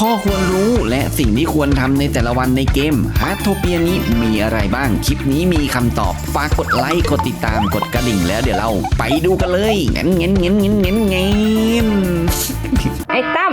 ข้อควรรู้และสิ่งที่ควรทำในแต่ละวันในเกมฮาร์ทโทเปียนี้มีอะไรบ้าง คลิปนี้มีคำตอบ ฝากกดไลค์ กดติดตาม กดกระดิ่งแล้วเดี๋ยวเราไปดูกันเลยงั้นงั้นงั้นงั้นงั้นงั้นไอ้ตั้ม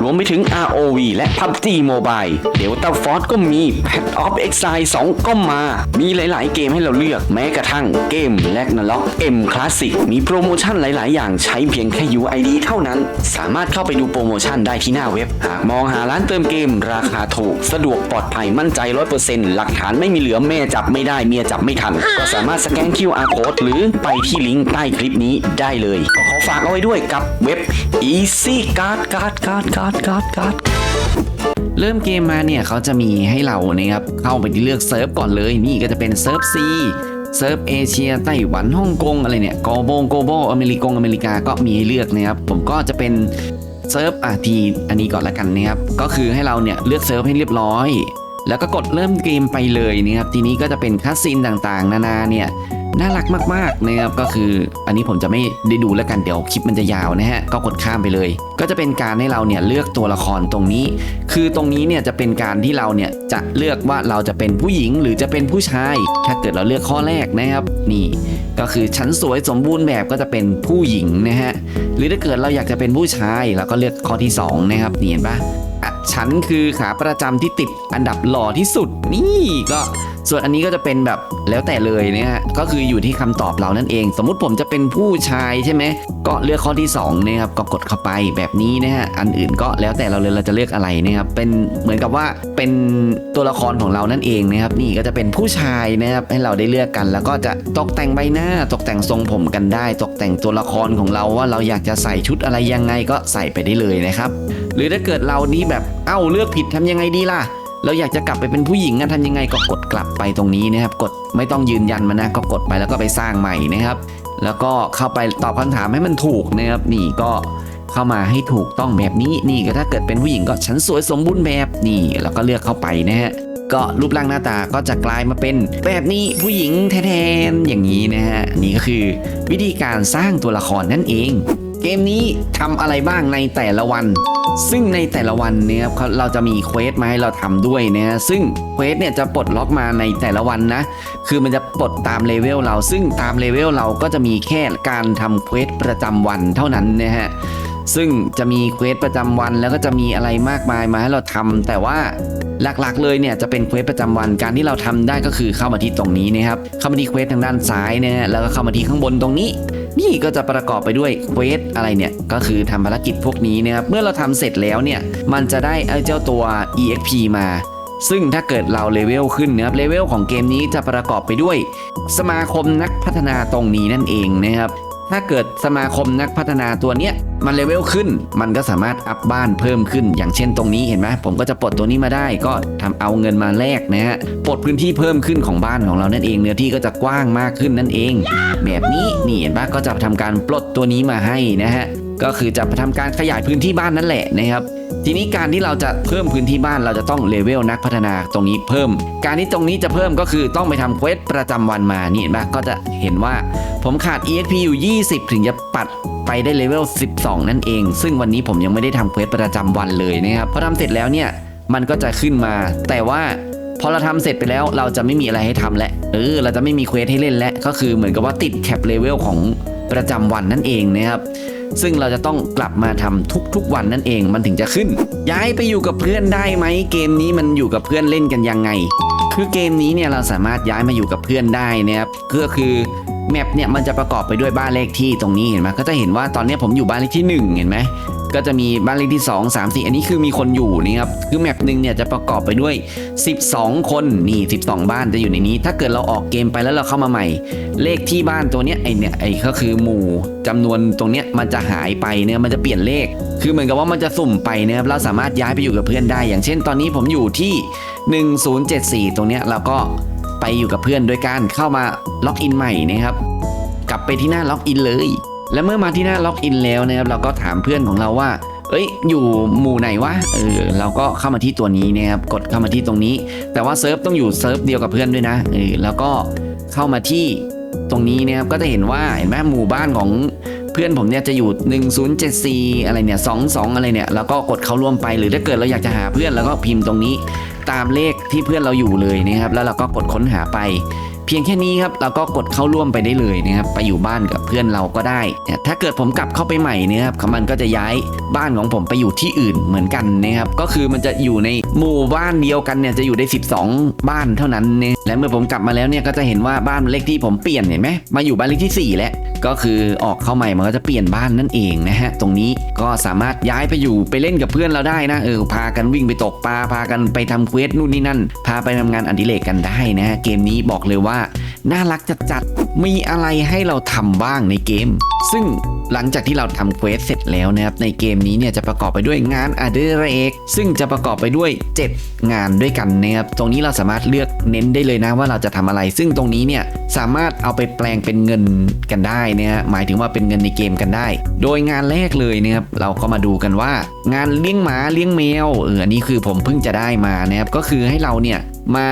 รวมไปถึง ROV และ PUBG Mobile Delta Force ก็มี Path of Exile 2 ก็มา มีหลาย ๆ เกมให้เราเลือก แม้กระทั่งเกม l a g n a r o k M Classic มีโปรโมชั่นหลาย ๆ อย่างใช้เพียงแค่ UID เท่านั้น สามารถเข้าไปดูโปรโมชั่นได้ที่หน้าเว็บ หากมองหาร้านเติมเกม ราคาถูก สะดวกปลอดภัยมั่นใจ 100%หลักฐานไม่มีเหลือแม่จับไม่ได้เมียจับไม่ทัน ก็สามารถสแกน QR Code หรือไปที่ลิงก์ใต้คลิปนี้ได้เลย ก็ขอฝากเอาไว้ด้วยกับเว็บ Easy Card Card Card Card Card Card เริ่มเกมมาเนี่ยเขาจะมีให้เรานะครับเข้าไปที่เลือกเซิร์ฟก่อนเลยนี่ก็จะเป็นเซิร์ฟซีเซิร์ฟเอเชียไต้หวันฮ่องกงอะไรเนี่ยโกโบงโกโบอเมริกงอเมริกาก็มีให้เลือกนะครับผมก็จะเป็นเซิร์ฟอะทีอันนี้ก่อนละกันนะครับก็คือให้เราเนี่ยเลือกเซิร์ฟให้เรียบร้อย แล้วก็กดเริ่มเกมไปเลยนะครับทีนี้ก็จะเป็นคัสซีนต่างๆ นานาเนี่ย น่ารักมากๆนะครับก็คืออันนี้ผมจะไม่ได้ดูแล้วกันเดี๋ยวคลิปมันจะยาวนะฮะก็กดข้ามไปเลย ก็จะเป็นการให้เราเนี่ยเลือกตัวละครตรงนี้ คือตรงนี้เนี่ยจะเป็นการที่เราเนี่ยจะเลือกว่าเราจะเป็นผู้หญิงหรือจะเป็นผู้ชาย ถ้าเกิดเราเลือกข้อแรกนะครับนี่ก็คือฉันสวยสมบูรณ์แบบก็จะเป็นผู้หญิงนะฮะหรือถ้าเกิดเราอยากจะเป็นผู้ชายเราก็เลือกข้อที่สองนะครับนี่เห็นปะฉันคือขาประจำที่ติดอันดับหล่อที่สุดนี่ก็ ส่วนอันนี้ก็จะเป็นแบบแล้วแต่เลยเนะฮะก็คืออยู่ที่คำตอบเรานั่นเอง สมมุติผมจะเป็นผู้ชายใช่ไหมก็เลือกข้อที่2นะครับก็กดเข้าไปแบบนี้นะฮะอันอื่นก็แล้วแต่เราเลยเราจะเลือกอะไรนะครับเป็นเหมือนกับว่าเป็นตัวละครของเรานั่นเองนะครับนี่ก็จะเป็นผู้ชายนะครับให้เราได้เลือกกัน แล้วก็จะตกแต่งใบหน้าตกแต่งทรงผมกันได้ ตกแต่งตัวละครของเราว่าเราอยากจะใส่ชุดอะไรยังไงก็ใส่ไปได้เลยนะครับ หรือถ้าเกิดเรานี่แบบเอ้าเลือกผิดทำยังไงดีล่ะ เราอยากจะกลับไปเป็นผู้หญิงอะทำยังไงก็กดกลับไปตรงนี้นะครับ กดไม่ต้องยืนยันมานะก็กดไปแล้วก็ไปสร้างใหม่นะครับ แล้วก็เข้าไปตอบคำถามให้มันถูกนะครับ นี่ก็เข้ามาให้ถูกต้องแบบนี้นี่ก็ถ้าเกิดเป็นผู้หญิงก็ฉันสวยสมบูรณ์แบบนี่ แล้วก็เลือกเข้าไปนะฮะก็รูปร่างหน้าตาก็จะกลายมาเป็นแบบนี้ผู้หญิงแท้ๆอย่างนี้นะฮะนี่ก็คือวิธีการสร้างตัวละครนั่นเอง เกมนี้ทำอะไรบ้างในแต่ละวัน ซึ่งในแต่ละวันเนี่ยครับเราจะมีเควสมาให้เราทำด้วยนะซึ่งเควสเนี่ยจะปลดล็อกมาในแต่ละวันนะ คือมันจะปลดตามเลเวลเรา ซึ่งตามเลเวลเราก็จะมีแค่การทำเควสประจำวันเท่านั้นนะฮะซึ่งจะมีเควสประจำวันแล้วก็จะมีอะไรมากมายมาให้เราทำแต่ว่าหลักๆ เลยเนี่ยจะเป็นเควสประจำวันการที่เราทำได้ก็คือเข้ามาที่ตรงนี้นะครับเข้ามาที่เควสทางด้านซ้ายนะฮะแล้วก็เข้ามาที่ข้างบนตรงนี้ นี่ก็จะประกอบไปด้วยเวสอะไรเนี่ยก็คือทำภารกิจพวกนี้นะครับเมื่อเราทำเสร็จแล้วเนี่ยมันจะได้เจ้าตัว exp มาซึ่งถ้าเกิดเราเลเวลขึ้นนะครับเลเวลของเกมนี้จะประกอบไปด้วย สมาคมนักพัฒนาตรงนี้นั่นเองนะครับ ถ้าเกิดสมาคมนักพัฒนาตัวเนี้ยมันเลเวลขึ้น มันก็สามารถอัพบ้านเพิ่มขึ้น อย่างเช่นตรงนี้เห็นไหมผมก็จะปลดตัวนี้มาได้ก็ทำเอาเงินมาแลกนะฮะปลดพื้นที่เพิ่มขึ้นของบ้านของเรานั่นเองเนื้อที่ก็จะกว้างมากขึ้นนั่นเอง แบบนี้นี่เห็นปะก็จะทำการปลดตัวนี้มาให้นะฮะ ก็คือจะทำการขยายพื้นที่บ้านนั่นแหละนะครับทีนี้การที่เราจะเพิ่มพื้นที่บ้านเราจะต้องเลเวลนักพัฒนาตรงนี้เพิ่ม การที่ตรงนี้จะเพิ่มก็คือต้องไปทำเควสประจำวันมานี่เห็นะก็จะเห็นว่าผมขาด EXP อยู่ 20 ถึงจะปัดไปได้เลเวล 12 นั่นเอง ซึ่งวันนี้ผมยังไม่ได้ทำเควสประจำวันเลยนะครับพอทำเสร็จแล้วเนี่ยมันก็จะขึ้นมา แต่ว่าพอเราทำเสร็จไปแล้วเราจะไม่มีอะไรให้ทำแล้วเออเราจะไม่มีเควสให้เล่นแล้วก็คือเหมือนกับว่าติดแคปเลเวลของ ประจำวันนั่นเองนะครับซึ่งเราจะต้องกลับมาทำทุกๆวันนั่นเองมันถึงจะขึ้น ย้ายไปอยู่กับเพื่อนได้ไหมเกมนี้มันอยู่กับเพื่อนเล่นกันยังไง คือเกมนี้เนี่ยเราสามารถย้ายมาอยู่กับเพื่อนได้นะครับก็คือแมปเนี่ยมันจะประกอบไปด้วยบ้านเลขที่ตรงนี้เห็นไหมก็จะเห็นว่าตอนนี้ผมอยู่บ้านเลขที่ 1 เห็นไหม ก็จะมีบ้านเลขที่ 2 3 4 อันนี้คือมีคนอยู่นี่ครับ คือแมปหนึ่งเนี่ยจะประกอบไปด้วย 12 คนนี่ 12 บ้านจะอยู่ในนี้ ถ้าเกิดเราออกเกมไปแล้วเราเข้ามาใหม่ เลขที่บ้านตัวเนี้ยไอเนี่ยไอก็คือหมู่จำนวนตรงเนี้ยมันจะหายไปเนี่ยมันจะเปลี่ยนเลข คือเหมือนกับว่ามันจะสุ่มไปนะครับเราสามารถย้ายไปอยู่กับเพื่อนได้ อย่างเช่น ตอนนี้ผมอยู่ที่ 1074 ตรงเนี้ยเราก็ไปอยู่กับเพื่อนโดยการเข้ามาล็อกอินใหม่นะครับกลับไปที่หน้าล็อกอินเลย และเมื่อมาที่หน้าล็อกอินแล้วนะครับเราก็ถามเพื่อนของเราว่า เอ้ย อยู่หมู่ไหนวะ เออ เราก็เข้ามาที่ตัวนี้นะครับ กดเข้ามาที่ตรงนี้ แต่ว่าเซิร์ฟต้องอยู่เซิร์ฟเดียวกับเพื่อนด้วยนะ เออ แล้วก็เข้ามาที่ตรงนี้นะครับ ก็จะเห็นว่า เห็นไหมหมู่บ้านของเพื่อนผมเนี่ยจะอยู่ 1074 อะไรเนี่ย 22 อะไรเนี่ย แล้วก็กดเข้าร่วมไป หรือถ้าเกิดเราอยากจะหาเพื่อนแล้วก็พิมพ์ตรงนี้ ตามเลขที่เพื่อนเราอยู่เลยนะครับ แล้วเราก็กดค้นหาไป พียงแค่นี้ครับเราก็กดเข้าร่วมไปได้เลยนะครับไปอยู่บ้านกับเพื่อนเราก็ได้ ถ้าเกิดผมกลับเข้าไปใหม่เนี่ยครับมันก็จะย้ายบ้านของผมไปอยู่ที่อื่นเหมือนกันนะครับก็คือมันจะอยู่ในหมู่บ้านเดียวกันเนี่ยจะอยู่ได้ 12 บ้านเท่านั้นเนี่ยและเมื่อผมกลับมาแล้วเนี่ยก็จะเห็นว่าบ้านเลขที่ผมเปลี่ยนเห็นไหมมาอยู่บ้านเลขที่ 4 แล้วก็คือออกเข้าใหม่มันก็จะเปลี่ยนบ้านนั่นเองนะฮะตรงนี้ก็สามารถย้ายไปอยู่ไปเล่นกับเพื่อนเราได้นะเออพากันวิ่งไปตกปลาพากันไปทำเควสนู่นนี่นั่น พาไปทำงานอดิเรกกันได้นะฮะเกมนี้บอกเลยว่า น่ารักจัดๆ มีอะไรให้เราทำบ้างในเกม ซึ่งหลังจากที่เราทำเควสเสร็จแล้วนะครับ ในเกมนี้เนี่ยจะประกอบไปด้วยงานอดิเรกซึ่งจะประกอบไปด้วย 7 งานด้วยกันนะครับ ตรงนี้เราสามารถเลือกเน้นได้เลยนะว่าเราจะทำอะไร ซึ่งตรงนี้เนี่ยสามารถเอาไปแปลงเป็นเงินกันได้นะฮะหมายถึงว่าเป็นเงินในเกมกันได้ โดยงานแรกเลยนะครับเราก็มาดูกันว่า งานเลี้ยงหมาเลี้ยงแมวเอออันนี้คือผมเพิ่งจะได้มานะครับก็คือให้เราเนี่ย มา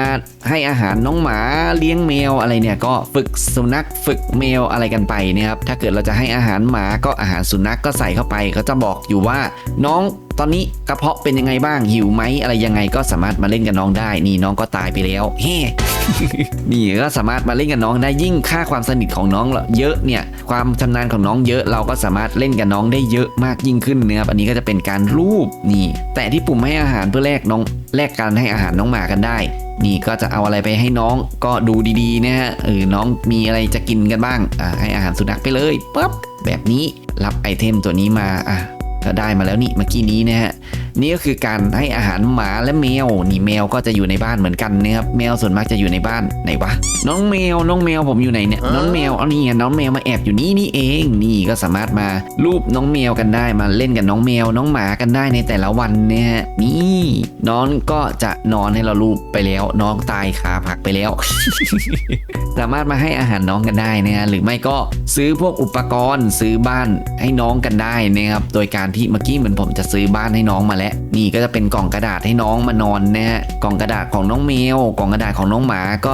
ให้อาหารน้องหมาเลี้ยงแมวอะไรเนี่ยก็ฝึกสุนัขฝึกแมวอะไรกันไปนะครับถ้าเกิดเราจะให้อาหารหมาก็อาหารสุนัขก็ใส่เข้าไปเขาจะบอกอยู่ว่าน้องตอนนี้กระเพาะเป็นยังไงบ้างหิวไหมอะไรยังไงก็สามารถมาเล่นกับน้องได้นี่น้องก็ตายไปแล้วเฮ้ นี่ก็สามารถมาเล่นกับน้องได้ยิ่งค่าความสนิทของน้องเยอะเนี่ยความชำนาญของน้องเยอะเราก็สามารถเล่นกับน้องได้เยอะมากยิ่งขึ้นนะครับอันนี้ก็จะเป็นการรูปนี่ แต่ที่ปุ่มให้อาหารเพื่อแลกน้องแลกการให้อาหารน้องหมากันได้ นี่ก็จะเอาอะไรไปให้น้องก็ดูดีๆนะฮะเออน้องมีอะไรจะกินกันบ้างอ่าให้อาหารสุนัขไปเลยปั๊บแบบนี้รับไอเทมตัวนี้มาอะก็ได้มาแล้วนี่เมื่อกี้นี้นะฮะนี่ก็คือการให้อาหารหมาและแมวนี่แมวก็จะอยู่ในบ้านเหมือนกันนะครับแมวส่วนมากจะอยู่ในบ้านไหนวะน้องแมวน้องแมวผมอยู่ไหนเนี่ยน้องแมวเอานี่ไงน้องแมวมาแอบอยู่นี่นี่เองนี่ก็สามารถมารูปน้องแมวกันได้มาเล่นกับน้องแมวน้องหมากันได้ในแต่ละวันเนี่ยฮะนี่น้องก็จะนอนให้เรารูปไปแล้ว น้องตายคาผักไปแล้ว สามารถมาให้อาหารน้องกันได้นะฮะหรือไม่ก็ซื้อพวกอุปกรณ์ ซื้อบ้านให้น้องกันได้นะครับโดยการที่เมื่อกี้เหมือนผมจะซื้อบ้านให้น้องมาแล้วนี่ก็จะเป็นกล่องกระดาษให้น้องมานอนนะฮะกล่องกระดาษของน้องแมวกล่องกระดาษของน้องหมาก็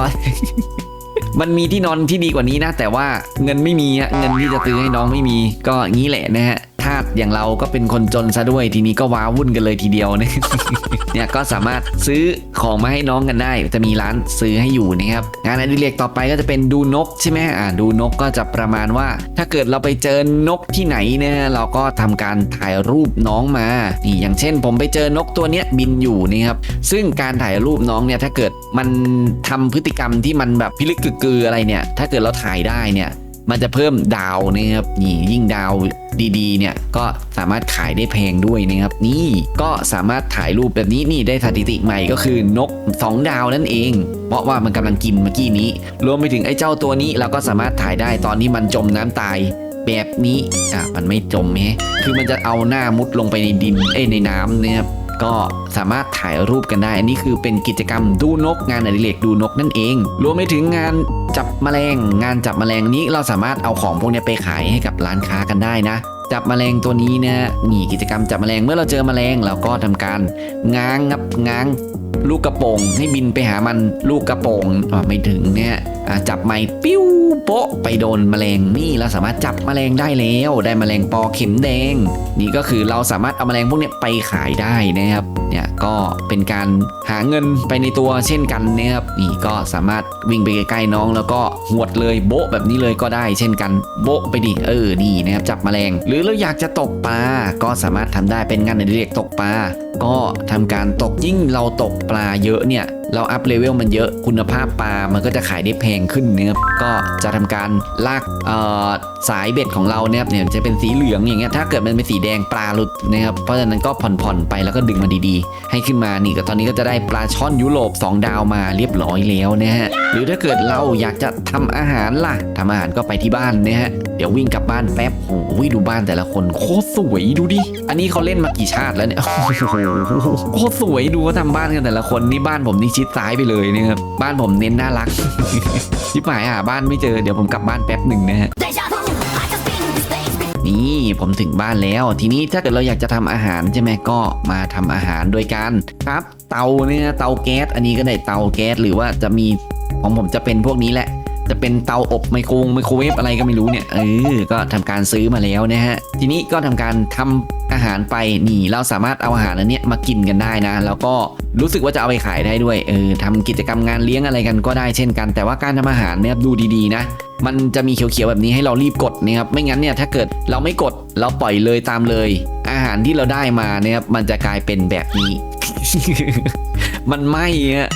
มันมีที่นอนที่ดีกว่านี้นะ แต่ว่าเงินไม่มีฮะเงินที่จะซื้อให้น้องไม่มีก็งี้แหละนะฮะาสอย่างเราก็เป็นคนจนซะด้วยทีนี้ก็ว้าวุ่นกันเลยทีเดียวนะเนี่ยก็สามารถซื้อของมาให้น้องกันได้ จะมีร้านซื้อให้อยู่นะครับงานอดิเรกต่อไปก็จะเป็นดูนกใช่ไหมอ่าดูนกก็จะประมาณว่า ถ้าเกิดเราไปเจอนกที่ไหนเนี่ยเราก็ทำการถ่ายรูปน้องมานี่อย่างเช่น ผมไปเจอนกตัวเนี้ยบินอยู่นี่ครับซึ่งการถ่ายรูปน้องเนี่ยถ้าเกิดมันทำพฤติกรรมที่มันแบบพิลึกกึกกืออะไรเนี่ย ถ้าเกิดเราถ่ายได้เนี่ย มันจะเพิ่มดาวนะครับนี่ยิ่งดาวดีๆเนี่ยก็สามารถขายได้แพงด้วยนะครับ นี่ก็สามารถถ่ายรูปแบบนี้นี่ได้สถิติใหม่ก็คือนก 2 ดาวนั่นเอง เพราะว่ามันกำลังกินเมื่อกี้นี้ รวมไปถึงไอ้เจ้าตัวนี้เราก็สามารถถ่ายได้ตอนที่มันจมน้ำตายแบบนี้อะมันไม่จมแฮะคือมันจะเอาหน้ามุดลงไปในดินเอ้ในน้ำเนี่ยครับ ก็สามารถถ่ายรูปกันได้ อันนี้คือเป็นกิจกรรมดูนกงานอดิเรกดูนกนั่นเอง รวมไปถึงงานจับแมลง งานจับแมลงนี้เราสามารถเอาของพวกนี้ไปขายให้กับร้านค้ากันได้นะจับแมลงตัวนี้นะนี่กิจกรรมจับแมลงเมื่อเราเจอแมลงเราก็ทำการง้างงับง้าง ลูกกระโปรงให้บินไปหามันลูกกระโปรงอะไม่ถึงเนี่ยจับไม้ปิ้วโปะไปโดนแมลงนี่เราสามารถจับแมลงได้แล้วได้แมลงปอเข็มแดง นี่ก็คือเราสามารถเอาแมลงพวกนี้ไปขายได้นะครับเนี่ยก็เป็นการหาเงินไปในตัวเช่นกันนะครับนี่ก็สามารถวิ่งไปใกล้ๆน้อง แล้วก็หวดเลยโบะแบบนี้เลยก็ได้ เช่นกันโบะไปดิเออนี่นะครับจับแมลง หรือเราอยากจะตกปลาก็สามารถทำได้เป็นงานอดิเรียกตกปลา ก็ทำการตกยิ่งเราตกปลาเยอะเนี่ย เราอัพเลเวลมันเยอะคุณภาพปลา มันก็จะขายได้แพงขึ้นนะครับก็จะทำการลากเอ่อสายเบ็ดของเราเนี่ยเนี่ยจะเป็นสีเหลืองอย่างเงี้ยถ้าเกิดมันเป็นสีแดงปลาหลุดนะครับเพราะฉะนั้นก็ผ่อนๆไปแล้วก็ดึงมาดีๆ ให้ขึ้นมานี่ก็ตอนนี้ก็จะได้ปลาช่อนยุโรป2 ดาวมาเรียบร้อยแล้วนะฮะหรือถ้าเกิดเราอยากจะทำอาหารล่ะทำอาหารก็ไปที่บ้านนะฮะเดี๋ยววิ่งกลับบ้านแป๊บโอ้ยดูบ้านแต่ละคนโคตรสวยดูดิอันนี้เขาเล่นมากี่ชาติแล้วเนี่ยโคตรสวยดูว่าทำบ้านกันแต่ละคนนี่บ้านผมนี่ชิดซ้ายไปเลยนะครับบ้านผมเน้นน่ารักชิบหายหาบ้านไม่เจอเดี๋ยวผมกลับบ้านแป๊บหนึ่งนะฮะนี่ผมถึงบ้านแล้ว ทีนี้ถ้าเกิดเราอยากจะทำอาหารใช่ไหมก็มาทำอาหารโดยการครับ เตาเนี่ยเตาแก๊สอันนี้ก็ได้เตาแก๊สหรือว่าจะมีของผมจะเป็นพวกนี้แหละ จะเป็นเตาอบไมโครไมโครเวฟอะไรก็ไม่รู้เนี่ยเออก็ทำการซื้อมาแล้วนะฮะทีนี้ก็ทำการทำอาหารไปนี่เราสามารถเอาอาหารอันเนี้ยมากินกันได้นะ แล้วก็รู้สึกว่าจะเอาไปขายได้ด้วยเออทำกิจกรรมงานเลี้ยงอะไรกันก็ได้เช่นกัน แต่ว่าการทำอาหารเนี่ยดูดีๆนะมันจะมีเขียวๆแบบนี้ให้เรารีบกดนะครับไม่งั้นเนี่ยถ้าเกิดเราไม่กดเราปล่อยเลยตามเลย อาหารที่เราได้มาเนี่ยครับมันจะกลายเป็นแบบนี้ มันไหม่อะ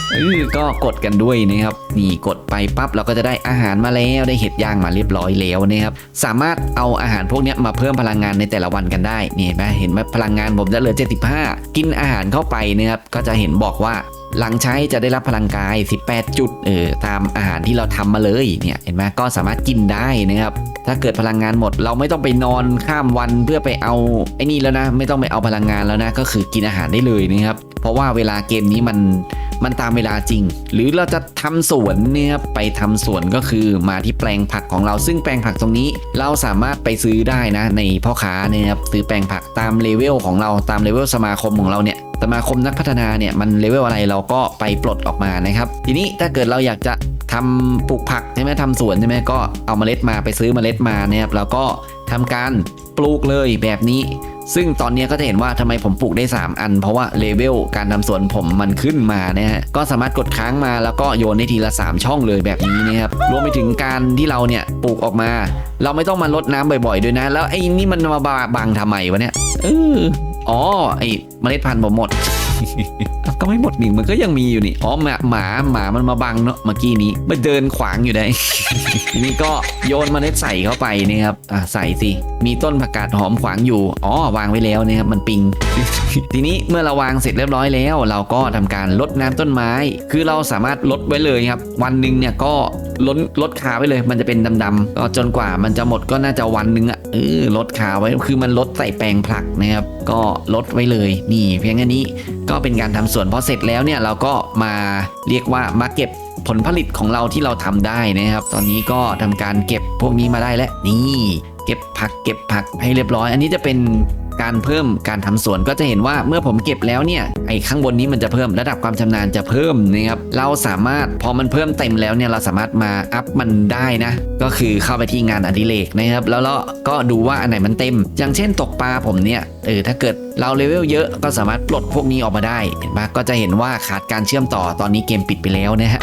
ก็กดกันด้วยนะครับ นี่กดไปปั๊บเราก็จะได้อาหารมาแล้วได้เห็ดย่างมาเรียบร้อยแล้วนะครับ สามารถเอาอาหารพวกนี้มาเพิ่มพลังงานในแต่ละวันกันได้นี่เห็นไหมเห็นไหมพลังงานผมจะเหลือ 75 กินอาหารเข้าไปนะครับก็จะเห็นบอกว่า หลังใช้จะได้รับพลังกาย 18 จุดเออตามอาหารที่เราทำมาเลยเนี่ยเห็นไหมก็สามารถกินได้นะครับถ้าเกิดพลังงานหมด เราไม่ต้องไปนอนข้ามวันเพื่อไปเอาไอ้นี่แล้วนะ ไม่ต้องไปเอาพลังงานแล้วนะ ก็คือกินอาหารได้เลยนะครับเพราะว่าเวลาเกมนี้มันมันตามเวลาจริง หรือเราจะทำสวนเนี่ยไปทำสวนก็คือมาที่แปลงผักของเราซึ่งแปลงผักตรงนี้ เราสามารถไปซื้อได้นะในพ่อค้าเนี่ยครับซื้อแปลงผักตามเลเวลของเราตามเลเวลสมาคมของเราเนี่ย สมาคมนักพัฒนาเนี่ยมันเลเวลอะไรเราก็ไปปลดออกมานะครับ ทีนี้ถ้าเกิดเราอยากจะทำปลูกผักใช่ไหมทำสวนใช่ไหมก็เอาเมล็ดมาไปซื้อเมล็ดมานะครับแล้วก็ทำการปลูกเลยแบบนี้ ซึ่งตอนนี้ก็จะเห็นว่าทำไมผมปลูกได้ 3 อัน เพราะว่าเลเวลการทำสวนผมมันขึ้นมานะฮะก็สามารถกดค้างมาแล้วก็โยนได้ทีละ 3 ช่องเลยแบบนี้นะครับรวมไปถึงการที่เราเนี่ยปลูกออกมา เราไม่ต้องมาลดน้ำบ่อยๆ ด้วยนะ แล้วไอ้นี่มันมาบังทำไมวะเนี่ยเออ อ๋อไอเมล็ดพันธุ์ผมหมด ก็ไม่หมดนี่มันก็ยังมีอยู่นี่ อ๋อหมาหมาหมามันมาบังเนาะเมื่อกี้นี้มาเดินขวางอยู่ได้ ทีนี้ก็โยนเมล็ดใส่เข้าไปนะครับ อะใส่สิ มีต้นผักกาดหอมขวางอยู่ อ๋อวางไว้แล้วนะครับมันปิง ทีนี้เมื่อเราวางเสร็จเรียบร้อยแล้ว เราก็ทำการลดน้ำต้นไม้ คือเราสามารถลดไว้เลยครับ วันหนึ่งเนี่ยก็ลดลดขาไว้เลย มันจะเป็นดำๆก็จนกว่ามันจะหมดก็น่าจะวันหนึ่งอะเออลดขาไว้คือมันลดใส่แปลงผลักนะครับ ก็ลดไว้เลย นี่ เพียงแค่นี้ก็เป็นการทำสวนพอเสร็จแล้วเนี่ยเราก็มาเรียกว่ามาเก็บผลผลิตของเราที่เราทำได้นะครับ ตอนนี้ก็ทำการเก็บพวกนี้มาได้แล้วนี่ เก็บผักเก็บผักให้เรียบร้อย อันนี้จะเป็น การเพิ่มการทำสวนก็จะเห็นว่าเมื่อผมเก็บแล้วเนี่ยไอ้ข้างบนนี้มันจะเพิ่มระดับความชำนาญจะเพิ่มนะครับเราสามารถพอมันเพิ่มเต็มแล้วเนี่ยเราสามารถมาอัพมันได้นะก็คือเข้าไปที่งานอดิเรกนะครับแล้วเราก็ดูว่าอันไหนมันเต็ม อย่างเช่นตกปลาผมเนี่ยเออถ้าเกิดเราเลเวลเยอะก็สามารถปลดพวกนี้ออกมาได้เห็นปะก็จะเห็นว่าขาดการเชื่อมต่อตอนนี้เกมปิดไปแล้วนะฮะ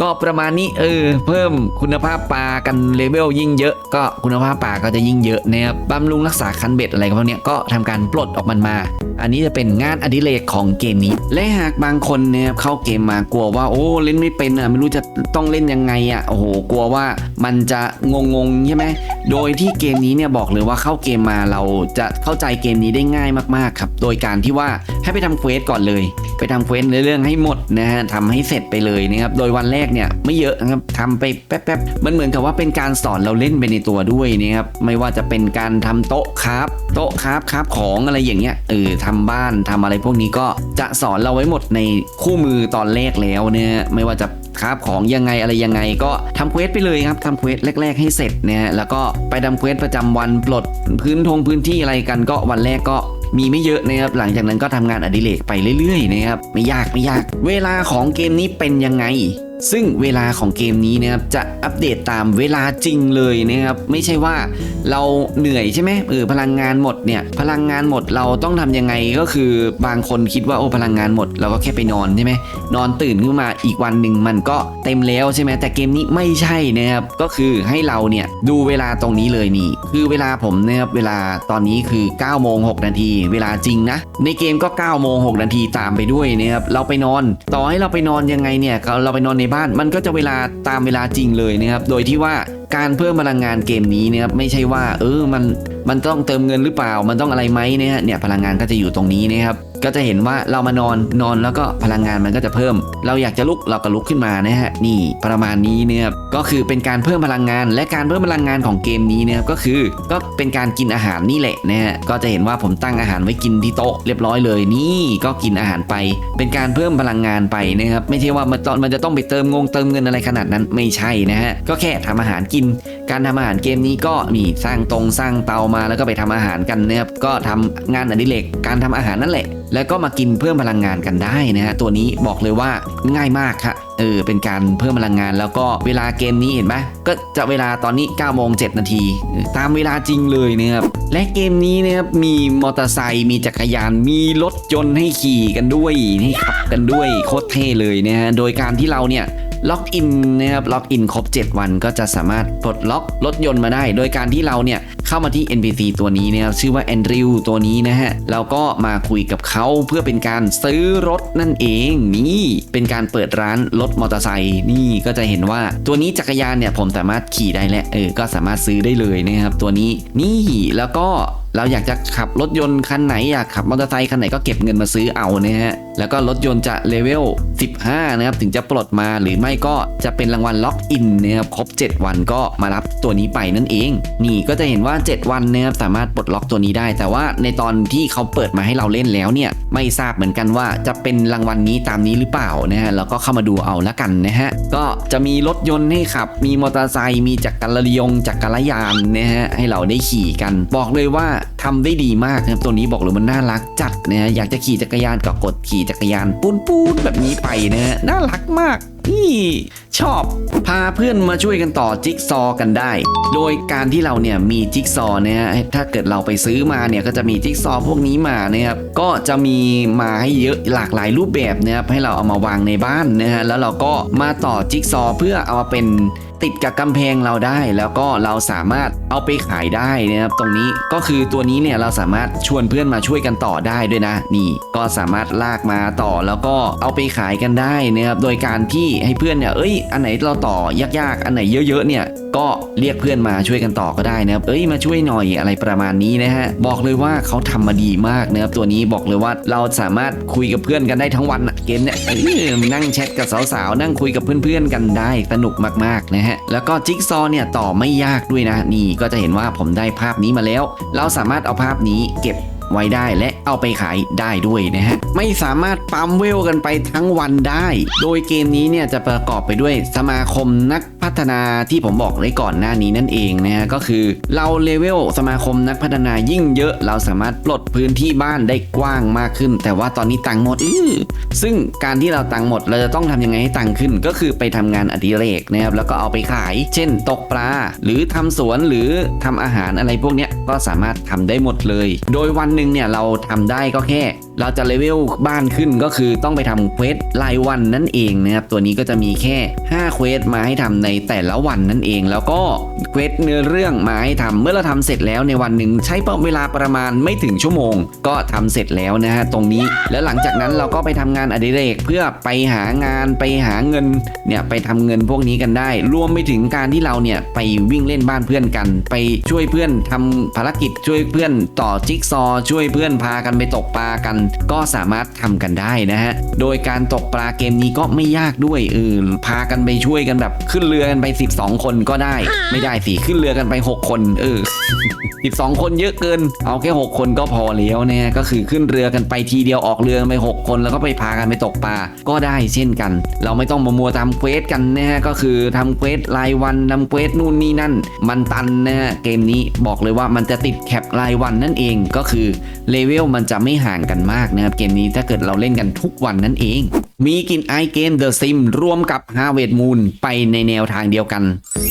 ก็ประมาณนี้เออเพิ่มคุณภาพปลากันเลเวลยิ่งเยอะ ก็คุณภาพปลาก็จะยิ่งเยอะนะครับบำรุงรักษาคันเบ็ดอะไรพวกเนี้ยก็ทำการปลดออกมันมา อันนี้จะเป็นงานอดิเรกของเกมนี้ และหากบางคนเนี่ยเข้าเกมมากลัวว่าโอ้เล่นไม่เป็นอะไม่รู้จะต้องเล่นยังไงอะโอ้โหกลัวว่ามันจะงงงใช่ไหมโดยที่เกมนี้เนี่ยบอกเลยว่าเข้าเกมมาเราจะเข้าใจเกมนี้ได้ง่ายมากๆครับ โดยการที่ว่าให้ไปทำเควสก่อนเลย ไปทำเควสในเรื่องให้หมดนะฮะทำให้เสร็จไปเลยนะครับโดยวันแรกเนี่ยไม่เยอะนะครับทำไปแป๊บๆมันเหมือนกับว่าเป็นการสอนเราเล่นไปในตัวด้วยนะครับไม่ว่าจะเป็นการทำโต๊ะครับ โต๊ะครับครับของอะไรอย่างเงี้ยเออททำบ้านทำอะไรพวกนี้ก็จะสอนเราไว้หมดในคู่มือตอนแรกแล้วเนี่ยไม่ว่าจะครับของยังไงอะไรยังไงก็ทำเควสไปเลยครับทำเควสแรก ๆ ให้เสร็จนะฮะแล้วก็ไปทำเควสประจำวันปลดพื้นทงพื้นที่อะไรกันก็วันแรกก็มีไม่เยอะนะครับ หลังจากนั้นก็ทำงานอดิเรกไปเรื่อยๆนะครับ ไม่ยากไม่ยาก เวลาของเกมนี้เป็นยังไง ซึ่งเวลาของเกมนี้นะครับจะอัปเดตตามเวลาจริงเลยนะครับไม่ใช่ว่าเราเหนื่อยใช่ไหมเออพลังงานหมดเนี่ยพลังงานหมดเราต้องทำยังไงก็คือบางคนคิดว่าโอ้พลังงานหมดเราก็แค่ไปนอนใช่ไหมนอนตื่นขึ้นมาอีกวันหนึ่งมันก็เต็มแล้วใช่ไหมแต่เกมนี้ไม่ใช่นะครับก็คือให้เราเนี่ยดูเวลาตรงนี้เลยนี่ คือเวลาผมนะครับเวลาตอนนี้คือ9โมง6นาทีเวลาจริงนะในเกมก็9โมง6นาทีตามไปด้วยนะครับเราไปนอน ต่อให้เราไปนอนยังไงเนี่ยเราไปนอนในบ้านมันก็จะเวลาตามเวลาจริงเลยนะครับ โดยที่ว่าการเพิ่มพลังงานเกมนี้นะครับไม่ใช่ว่า เออมัน มันต้องเติมเงินหรือเปล่า มันต้องอะไรไหมเนี่ยเนี่ยพลังงานก็จะอยู่ตรงนี้นะครับก็จะเห็นว่าเรามานอนนอนแล้วก็พลังงานมันก็จะเพิ่ม เราอยากจะลุกเราก็ลุกขึ้นมานะฮะนี่ประมาณนี้เนี่ยก็คือเป็นการเพิ่มพลังงาน และการเพิ่มพลังงานของเกมนี้เนี่ยครับก็คือก็เป็นการกินอาหารนี่แหละนะฮะก็จะเห็นว่าผมตั้งอาหารไว้กินที่โต๊ะเรียบร้อยเลยนี่ก็กินอาหารไป เป็นการเพิ่มพลังงานไปนะครับไม่ใช่ว่ามันตอนมันจะต้องไปเติมงงเติมเงินอะไรขนาดนั้นไม่ใช่นะฮะก็แค่ทำอาหารกิน การทำอาหารเกมนี้ก็นี่สร้างตรงสร้างเตามาแล้วก็ไปทำอาหารกันนะครับก็ทำงานอดิเรกการทำอาหารนั่นแหละ แล้วก็มากินเพิ่มพลังงานกันได้นะฮะตัวนี้บอกเลยว่าง่ายมากครับเออเป็นการเพิ่มพลังงานแล้วก็เวลาเกมนี้เห็นไหมก็จะเวลาตอนนี้9โมง7นาทีตามเวลาจริงเลยนะครับและเกมนี้นะครับมีมอเตอร์ไซค์มีจักรยานมีรถยนต์ให้ขี่กันด้วยให้ขับกันด้วยโคตรเท่เลยนะฮะโดยการที่เราเนี่ย ล็อกอินนะครับล็อกอินครบ 7 วันก็จะสามารถปลดล็อกรถยนต์มาได้ โดยการที่เราเนี่ยเข้ามาที่ NPC ตัวนี้นะครับชื่อว่าแอนดริวตัวนี้นะฮะเราก็มาคุยกับเขาเพื่อเป็นการซื้อรถนั่นเองนี่เป็นการเปิดร้านรถมอเตอร์ไซค์นี่ก็จะเห็นว่าตัวนี้จักรยานเนี่ยผมสามารถขี่ได้และเออก็สามารถซื้อได้เลยนะครับตัวนี้นี่แล้วก็ เราอยากจะขับรถยนต์คันไหนอยากขับมอเตอร์ไซค์คันไหนก็เก็บเงินมาซื้อเอานะฮะแล้วก็รถยนต์จะเลเวล 15 นะครับ ถึงจะปลดมาหรือไม่ก็จะเป็นรางวัลล็อกอินนะครับครบ 7 วันก็มารับตัวนี้ไปนั่นเอง นี่ก็จะเห็นว่า 7 วันนะครับสามารถปลดล็อกตัวนี้ได้ แต่ว่าในตอนที่เขาเปิดมาให้เราเล่นแล้วเนี่ยไม่ทราบเหมือนกันว่าจะเป็นรางวัลนี้ตามนี้หรือเปล่านะฮะแล้วก็เข้ามาดูเอาละกันนะฮะก็จะมีรถยนต์ให้ขับ มีมอเตอร์ไซค์มีจักรยงจักรยานนะฮะให้เราได้ขี่กัน บอกเลยว่าทำได้ดีมากนะครับตัวนี้บอกเลยมันน่ารักจัดนะฮะอยากจะขี่จักรยานก็กดขี่จักรยานปูนปูนๆแบบนี้ไปนะฮะน่ารักมาก นี่ชอบพาเพื่อนมาช่วยกันต่อจิ๊กซอว์กันได้ โดยการที่เราเนี่ยมีจิ๊กซอว์นะฮะถ้าเกิดเราไปซื้อมาเนี่ยก็จะมีจิ๊กซอว์พวกนี้มานะครับก็จะมีมาให้เยอะหลากหลายรูปแบบนะครับให้เราเอามาวางในบ้านนะฮะแล้วเราก็มาต่อจิ๊กซอว์เพื่อเอามาเป็นติดกับกำแพงเราได้แล้วก็เราสามารถเอาไปขายได้นะครับตรงนี้ก็คือตัวนี้เนี่ยเราสามารถชวนเพื่อนมาช่วยกันต่อได้ด้วยนะ นี่ก็สามารถลากมาต่อแล้วก็เอาไปขายกันได้นะครับโดยการที่ให้เพื่อนเนี่ยเอ้ยอันไหนเราต่อยากๆ อันไหนเยอะๆเนี่ยก็เรียกเพื่อนมาช่วยกันต่อก็ได้นะครับเอ้ยมาช่วยหน่อยอะไรประมาณนี้นะฮะบอกเลยว่าเขาทำมาดีมากนะครับตัวนี้บอกเลยว่าเราสามารถคุยกับเพื่อนกันได้ทั้งวันเกมเนี่ยนั่งแชทกับสาวๆนั่งคุยกับเพื่อนๆกันได้สนุกมากๆนะฮะแล้วก็จิ๊กซอว์เนี่ยต่อไม่ยากด้วยนะนี่ก็จะเห็นว่าผมได้ภาพนี้มาแล้ว เราสามารถเอาภาพนี้เก็บ ไว้ได้และเอาไปขายได้ด้วยนะฮะ ไม่สามารถปั๊มเวลกันไปทั้งวันได้ โดยเกมนี้เนี่ยจะประกอบไปด้วยสมาคมนัก พัฒนาที่ผมบอกไว้ก่อนหน้านี้นั่นเองนะฮะก็คือเราเลเวลสมาคมนักพัฒนายิ่งเยอะ เราสามารถปลดพื้นที่บ้านได้กว้างมากขึ้น แต่ว่าตอนนี้ตังค์หมดอื้อซึ่งการที่เราตังค์หมดเราจะต้องทำยังไงให้ตังค์ขึ้น ก็คือไปทำงานอดิเรกนะครับแล้วก็เอาไปขาย เช่น ตกปลาหรือทำสวนหรือทำอาหารอะไรพวกเนี้ยก็สามารถทำได้หมดเลย โดยวันหนึ่งเนี่ยเราทำได้ก็แค่ เราจะเลเวลบ้านขึ้นก็คือต้องไปทำเควสรายวันนั่นเองนะครับตัวนี้ก็จะมีแค่5เควสมาให้ทำในแต่ละวันนั่นเอง แล้วก็เควสเนื้อเรื่องมาให้ทำเมื่อเราทำเสร็จแล้วในวันหนึ่งใช้เวลาประมาณไม่ถึงชั่วโมง ก็ทำเสร็จแล้วนะฮะตรงนี้ แล้วหลังจากนั้นเราก็ไปทำงานอดิเรกเพื่อไปหางานไปหาเงินเนี่ยไปทำเงินพวกนี้กันได้ รวมไปถึงการที่เราเนี่ยไปวิ่งเล่นบ้านเพื่อนกัน ไปช่วยเพื่อนทำภารกิจช่วยเพื่อนต่อจิ๊กซอ ช่วยเพื่อนพากันไปตกปลากัน ก็สามารถทำกันได้นะฮะโดยการตกปลาเกมนี้ก็ไม่ยากด้วยเออพากันไปช่วยกันแบบขึ้นเรือกันไป 12 คนก็ได้ ไม่ได้สิขึ้นเรือกันไป 6 คนเออ 12 คนเยอะเกิน เอาแค่ 6 คนก็พอแล้วนะฮะก็คือขึ้นเรือกันไปทีเดียวออกเรือกันไป 6 คนแล้วก็ไปพากันไปตกปลาก็ได้เช่นกัน เราไม่ต้องมามัวทำเควสกันนะฮะก็คือทำเควสรายวันทำเควสนู่นนี่นั่น มันตันนะฮะเกมนี้บอกเลยว่ามันจะติดแคปรายวันนั่นเองก็คือเลเวลมันจะไม่ห่างกันมากนะครับเกมนี้ถ้าเกิดเราเล่นกันทุกวันนั่นเอง มีกลินไอเกม The Sim รวมกับ Harvest Moon ไปในแนวทางเดียวกัน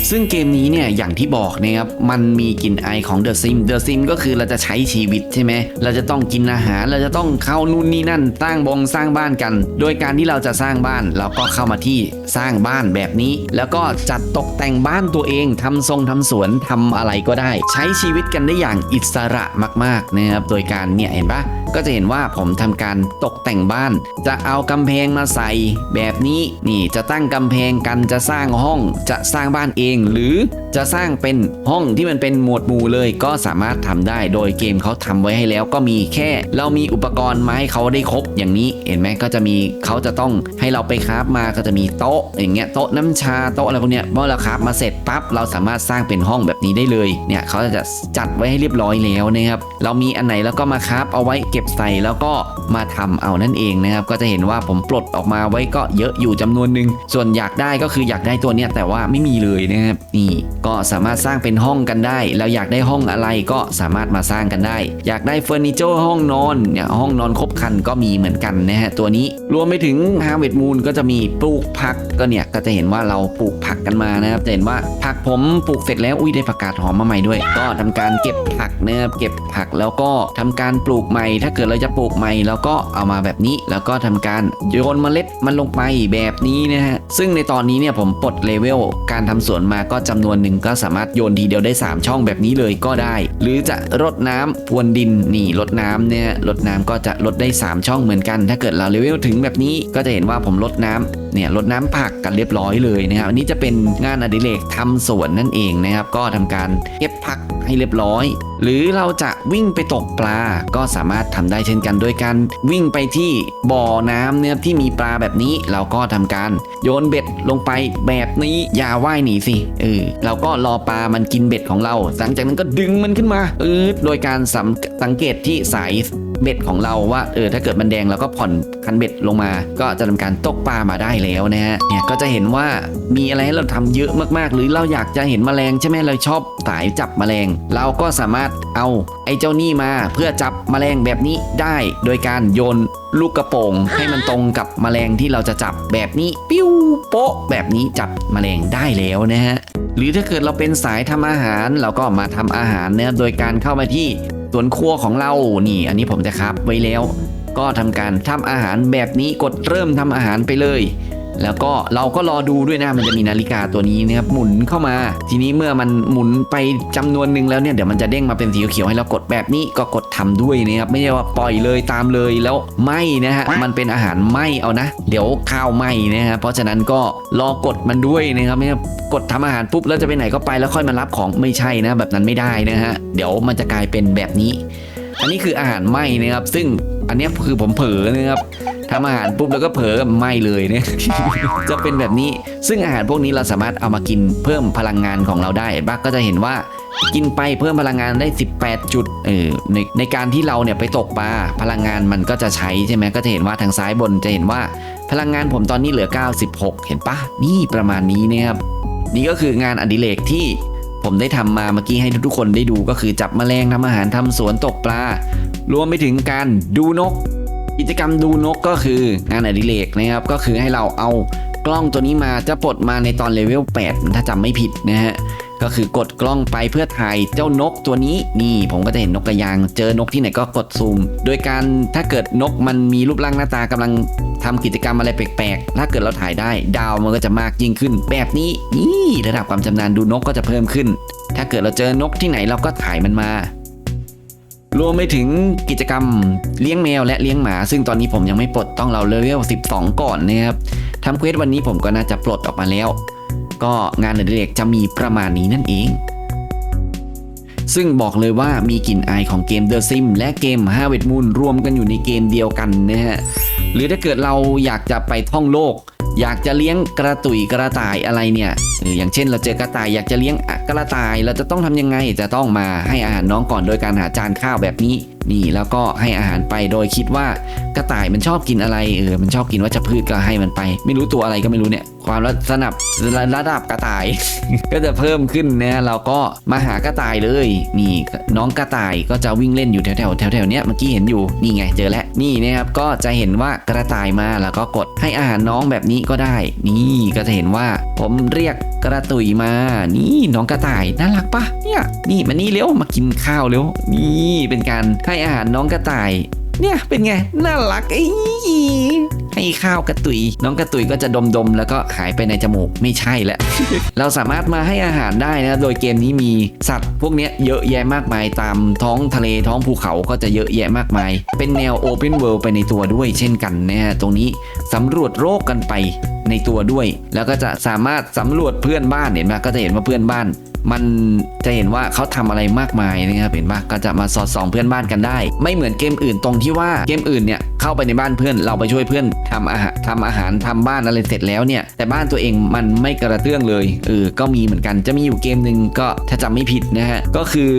ซึ่งเกมนี้เนี่ยอย่างที่บอกนะครับมันมีกลิ่นไอของ The Sim The Sim ก็คือเราจะใช้ชีวิตใช่ไหมเราจะต้องกินอาหารเราจะต้องเข้านู่นนี่นั่นสร้างบงสร้างบ้านกัน โดยการที่เราจะสร้างบ้านเราก็เข้ามาที่สร้างบ้านแบบนี้ แล้วก็จัดตกแต่งบ้านตัวเองทำทรงทำสวนทำอะไรก็ได้ ใช้ชีวิตกันได้อย่างอิสระมากๆนะครับโดยการเนี่ยเห็นปะ ก็จะเห็นว่าผมทำการตกแต่งบ้าน จะเอากำแพงมาใส่แบบนี้นี่จะตั้งกำแพงกันจะสร้างห้องจะสร้างบ้านเอง หรือ จะสร้างเป็นห้องที่มันเป็นหมวดหมู่เลยก็สามารถทำได้ โดยเกมเขาทำไว้ให้แล้วก็มีแค่ เรามีอุปกรณ์มาให้เขาได้ครบอย่างนี้เห็นไหมก็จะมีเขาจะต้องให้เราไปคราฟมาก็จะมีโต๊ะ อย่างเงี้ยโต๊ะน้ำชาโต๊ะอะไรพวกเนี้ยเมื่อเราคราฟมาเสร็จปั๊บเราสามารถสร้างเป็นห้องแบบนี้ได้เลยเนี่ยเขาจะจัดไว้ให้เรียบร้อยแล้วนะครับเรามีอันไหนแล้วก็มาคราฟเอาไว้เก็บใส่แล้วก็มาทำเอานั่นเองนะครับก็จะเห็นว่าผมปลดออกมาไว้ก็เยอะอยู่จำนวนหนึ่งส่วนอยากได้ก็คืออยากได้ตัวเนี้ยแต่ว่าไม่มีเลยนะครับนี่ก็สามารถสร้างเป็นห้องกันได้เราอยากได้ห้องอะไรก็สามารถมาสร้างกันได้ อยากได้เฟอร์นิเจอร์ห้องนอนเนี่ยห้องนอนครบคันก็มีเหมือนกันนะฮะตัวนี้รวมไปถึงฮาร์เว d มูนก็จะมีปลูกผักก็เนี่ยก็จะเห็นว่าเราปลูกผักกันมานะครับจะเห็นว่าผักผมปลูกเสร็จแล้วอุ้ยได้ผักกาดหอมมาใหม่ด้วย ก็ทำการเก็บผักนะครับเก็บผักแล้วก็ทำการปลูกใหม่ ถ้าเกิดเราจะปลูกใหม่แล้วก็เอามาแบบนี้ แล้วก็ทำการโยนเมล็ดมันลงไปแบบนี้นะฮะซึ่งในตอนนี้เนี่ยผมปลดเลเวลการทำสวนมาก็จำนวนหนึ่งก็สามารถโยนทีเดียวได้ 3 ช่องแบบนี้เลยก็ได้ หรือจะรดน้ำพรวนดินนี่รดน้ำเนี่ยรดน้ำก็จะลดได้ 3 ช่องเหมือนกัน ถ้าเกิดเราเลเวลถึงแบบนี้ก็จะเห็นว่าผมลดน้ำเนี่ยลดน้ำผักกันเรียบร้อยเลยนะครับอันนี้จะเป็นงานอดิเรกทำสวนนั่นเองนะครับก็ทำการเก็บผัก ให้เรียบร้อย หรือเราจะวิ่งไปตกปลาก็สามารถทำได้เช่นกัน โดยการวิ่งไปที่บ่อน้ำเนี่ยที่มีปลาแบบนี้เราก็ทำการ โยนเบ็ดลงไปแบบนี้อย่าว่ายหนีสิเออเราก็รอปลามันกินเบ็ดของเรา หลังจากนั้นก็ดึงมันขึ้นมาเออโดยการสังสังเกตที่สาย เบ็ดของเราว่าเออถ้าเกิดมันแดงเราก็ผ่อนคันเบ็ดลงมา ก็จะทำการตกปลามาได้แล้วนะฮะเนี่ยก็จะเห็นว่ามีอะไรให้เราทำเยอะมากๆ หรือเราอยากจะเห็นแมลงใช่ไหมเราชอบสายจับแมลง เราก็สามารถเอาไอ้เจ้านี่มาเพื่อจับแมลงแบบนี้ได้โดยการโยนลูกกระโป่งให้มันตรงกับแมลงที่เราจะจับแบบนี้ปิ้วโป๊ะแบบนี้จับแมลงได้แล้วนะฮะหรือถ้าเกิดเราเป็นสายทำอาหารเราก็มาทำอาหารเนี่ยโดยการเข้ามาที่ สวนครัวของเรานี่ อันนี้ผมจะครับไว้แล้ว ก็ทำการทำอาหารแบบนี้กดเริ่มทำอาหารไปเลย แล้วก็เราก็รอดูด้วยนะ มันจะมีนาฬิกาตัวนี้นะครับหมุนเข้ามา ทีนี้เมื่อมันหมุนไปจำนวนหนึ่งแล้วเนี่ยเดี๋ยวมันจะเด้งมาเป็นสีเขียวให้เรากดแบบนี้ก็กดทำด้วยนะครับไม่ใช่ว่าปล่อยเลยตามเลยแล้วไม่นะฮะมันเป็นอาหารไหมเอานะ เดี๋ยวข้าวไหมนะฮะเพราะฉะนั้นก็รอกดมันด้วยนะครับไม่ใช่กดทำอาหารปุ๊บแล้วจะไปไหนก็ไปแล้วค่อยมารับของไม่ใช่นะ แบบนั้นไม่ได้นะฮะเดี๋ยวมันจะกลายเป็นแบบนี้ อันนี้คืออาหารไหมนะครับซึ่งอันนี้คือผมเผลอนะครับ ทำอาหารปุ๊บแล้วก็เผลอไหมเลยเนี่ย จะเป็นแบบนี้ซึ่งอาหารพวกนี้เราสามารถเอามากินเพิ่มพลังงานของเราได้บ้างก็จะเห็นว่ากินไปเพิ่มพลังงานได้ 18 จุดเออในในการที่เราเนี่ยไปตกปลาพลังงานมันก็จะใช้ใช่ไหมก็จะเห็นว่าทางซ้ายบนจะเห็นว่า พลังงานผมตอนนี้เหลือ 96 เห็นปะนี่ประมาณนี้นะครับนี่ก็คืองานอดิเรกที่ผมได้ทำมาเมื่อกี้ให้ทุกๆคนได้ดูก็คือจับแมลงทำอาหารทำสวนตกปลารวมไปถึงการดูนก กิจกรรมดูนกก็คืองานอดิเรกนะครับก็คือให้เราเอากล้องตัวนี้มาจะปลดมาในตอนเลเวล8ถ้าจำไม่ผิดนะฮะก็คือกดกล้องไปเพื่อถ่ายเจ้านกตัวนี้นี่ผมก็จะเห็นนกกระยาง เจอนกที่ไหนก็กดซูม โดยการถ้าเกิดนกมันมีรูปร่างหน้าตากำลังทำกิจกรรมอะไรแปลกๆ ถ้าเกิดเราถ่ายได้ดาวมันก็จะมากยิ่งขึ้น แบบนี้นี่ระดับความชำนาญดูนกก็จะเพิ่มขึ้น ถ้าเกิดเราเจอนกที่ไหนเราก็ถ่ายมันมา รวมไปถึงกิจกรรมเลี้ยงแมวและเลี้ยงหมา ซึ่งตอนนี้ผมยังไม่ปลดต้องเราเลเวล 12 ก่อนนะครับทำเควสวันนี้ผมก็น่าจะปลดออกมาแล้ว ก็งานอดิเรกจะมีประมาณนี้นั่นเอง ซึ่งบอกเลยว่ามีกลิ่นอายของเกม The Sim และเกม h a r v e s t Moon รวมกันอยู่ในเกมเดียวกันนะฮะหรือถ้าเกิดเราอยากจะไปท่องโลก อยากจะเลี้ยงกระตุยกระต่ายอะไรเนี่ยเอออย่างเช่นเราเจอกระต่ายอยากจะเลี้ยงกระต่ายเราจะต้องทำยังไงจะต้องมาให้อาหารน้องก่อนโดยการหาจานข้าวแบบนี้ นี่แล้วก็ให้อาหารไปโดยคิดว่ากระต่ายมันชอบกินอะไรเออมันชอบกินวัชพืชก็ให้มันไป ไม่รู้ตัวอะไรก็ไม่รู้เนี่ย ความระสนับระดับกระต่าย ก็จะเพิ่มขึ้นนะเราก็มาหากระต่ายเลยนี่น้องกระต่ายก็จะวิ่งเล่นอยู่แถวแถวแถวแถวเนี้ยเมื่อกี้เห็นอยู่นี่ไงเจอแล้วนี่นะครับก็จะเห็นว่ากระต่ายมาแล้วก็กดให้อาหารน้องแบบนี้ก็ได้ นี่ก็จะเห็นว่าผมเรียกกระตุยมา นี่น้องกระต่ายน่ารักปะเนี่ยนี่มานี่เร็วมากินข้าวเร็วนี่เป็นการให้อาหารน้องกระต่าย เนี่ยเป็นไง น่ารักไอ้ให้ข้าวกระตุย น้องกระตุยก็จะดมๆแล้วก็หายไปในจมูกไม่ใช่แล้ว เราสามารถมาให้อาหารได้นะโดยเกมนี้มีสัตว์ พวกนี้เยอะแยะมากมายตามท้องทะเลท้องภูเขาก็จะเยอะแยะมากมาย เป็นแนว Open World ไปในตัวด้วยเช่นกันนะฮะตรงนี้สำรวจโรคกันไปในตัวด้วย แล้วก็จะสามารถสำรวจเพื่อนบ้านเห็นไหมก็จะเห็นว่าเพื่อนบ้าน มันจะเห็นว่าเขาทำอะไรมากมายนะครับเห็นปะก็จะมาสอดส่องเพื่อนบ้านกันได้ ไม่เหมือนเกมอื่นตรงที่ว่าเกมอื่นเนี่ยเข้าไปในบ้านเพื่อนเราไปช่วยเพื่อนทำอาหารทำอาหารทำบ้านอะไรเสร็จแล้วเนี่ยแต่บ้านตัวเองมันไม่กระเตื้องเลยเออก็มีเหมือนกันจะมีอยู่เกมหนึ่งก็ถ้าจำไม่ผิดนะฮะก็คือ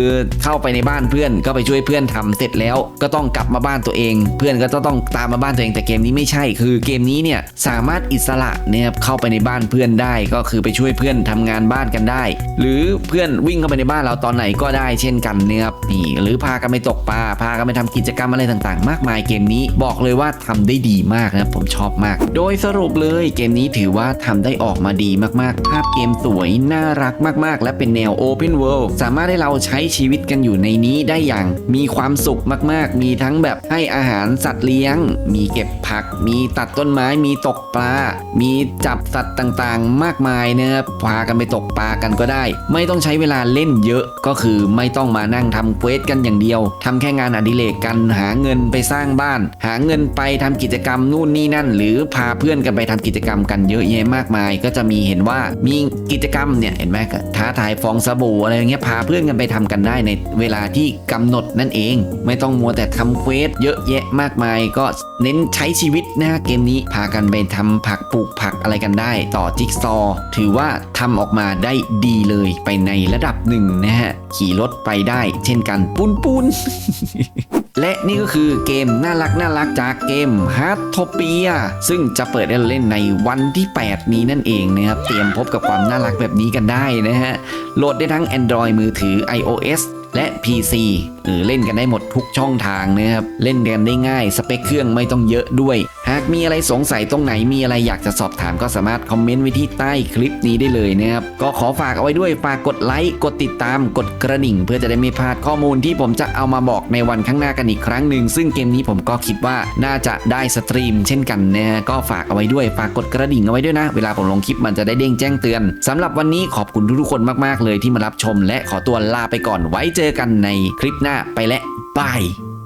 เข้าไปในบ้านเพื่อนก็ไปช่วยเพื่อนทำเสร็จแล้วก็ต้องกลับมาบ้านตัวเอง เพื่อนก็ต้องตามมาบ้านตัวเองแต่เกมนี้ไม่ใช่ คือเกมนี้เนี่ยสามารถอิสระเนี่ยเข้าไปในบ้านเพื่อนได้ ก็คือไปช่วยเพื่อนทำงานบ้านกันได้ หรือเพื่อนวิ่งเข้าไปในบ้านเราตอนไหนก็ได้เช่นกันเนี่ยครับนี่ หรือพากันไปตกปลาพากันไปทำกิจกรรมอะไรต่างๆ มากมายเกมนี้บอกเลยว่าทำได้ดีมากนะครับผมชอบมาก โดยสรุปเลยเกมนี้ถือว่าทำได้ออกมาดีมากๆ ภาพเกมสวยน่ารักมากๆ และเป็นแนว Open World สามารถให้เราใช้ชีวิตกันอยู่ในนี้ได้อย่างมีความสุขมากๆ มีทั้งแบบให้อาหารสัตว์เลี้ยง มีเก็บผัก มีตัดต้นไม้ มีตกปลา มีจับสัตว์ต่างๆ มากมายนะครับพากันไปตกปลากันก็ได้ ไม่ต้องใช้เวลาเล่นเยอะก็คือไม่ต้องมานั่งทำเควสกันอย่างเดียวทำแค่งานอดิเรกกันหาเงินไปสร้างบ้าน หาเงินไปทำกิจกรรมนู่นนี่นั่น หรือพาเพื่อนกันไปทำกิจกรรมกันเยอะแยะมากมาย ก็จะมีเห็นว่ามีกิจกรรมเนี่ยเห็นไหมก็ท้าทายฟองสบู่อะไรอย่างเงี้ยพาเพื่อนกันไปทำกันได้ในเวลาที่กำหนดนั่นเอง ไม่ต้องมัวแต่ทำเควสเยอะแยะมากมาย ก็เน้นใช้ชีวิตนะฮะเกมนี้พากันไปทำผักปลูกผักอะไรกันได้ ต่อจิ๊กซอว์ถือว่าทำออกมาได้ดีเลยไปในระดับหนึ่งนะฮะ ขี่รถไปได้เช่นกันปุนปุนและนี่ก็คือเกมน่ารักน่ารักจากเกม h a r t o p i a ซึ่งจะเปิดให้เราเล่นในวันที่ 8 นี้นั่นเองนะครับ เตรียมพบกับความน่ารักแบบนี้กันได้นะฮะ โหลดได้ทั้ง Android มือถือ iOS และ PC หรือเล่นกันได้หมดทุกช่องทางนะครับเล่นกันได้ง่ายสเปคเครื่องไม่ต้องเยอะด้วย หากมีอะไรสงสัยตรงไหนมีอะไรอยากจะสอบถามก็สามารถคอมเมนต์ไว้ที่ใต้คลิปนี้ได้เลยนะครับก็ขอฝากเอาไว้ด้วยฝากกดไลค์กดติดตามกดกระดิ่ง เพื่อจะได้ไม่พลาดข้อมูลที่ผมจะเอามาบอกในวันข้างหน้ากันอีกครั้งหนึ่งซึ่งเกมนี้ผมก็คิดว่าน่าจะได้สตรีม เช่นกันนะฮะก็ฝากเอาไว้ด้วยฝากกดกระดิ่งเอาไว้ด้วยนะ เวลาผมลงคลิปมันจะได้เด้งแจ้งเตือนสำหรับวันนี้ขอบคุณทุกๆคนมากๆเลยที่มารับชม และขอตัวลาไปก่อนไว้เจอเจอกันในคลิปหน้าไปและบาย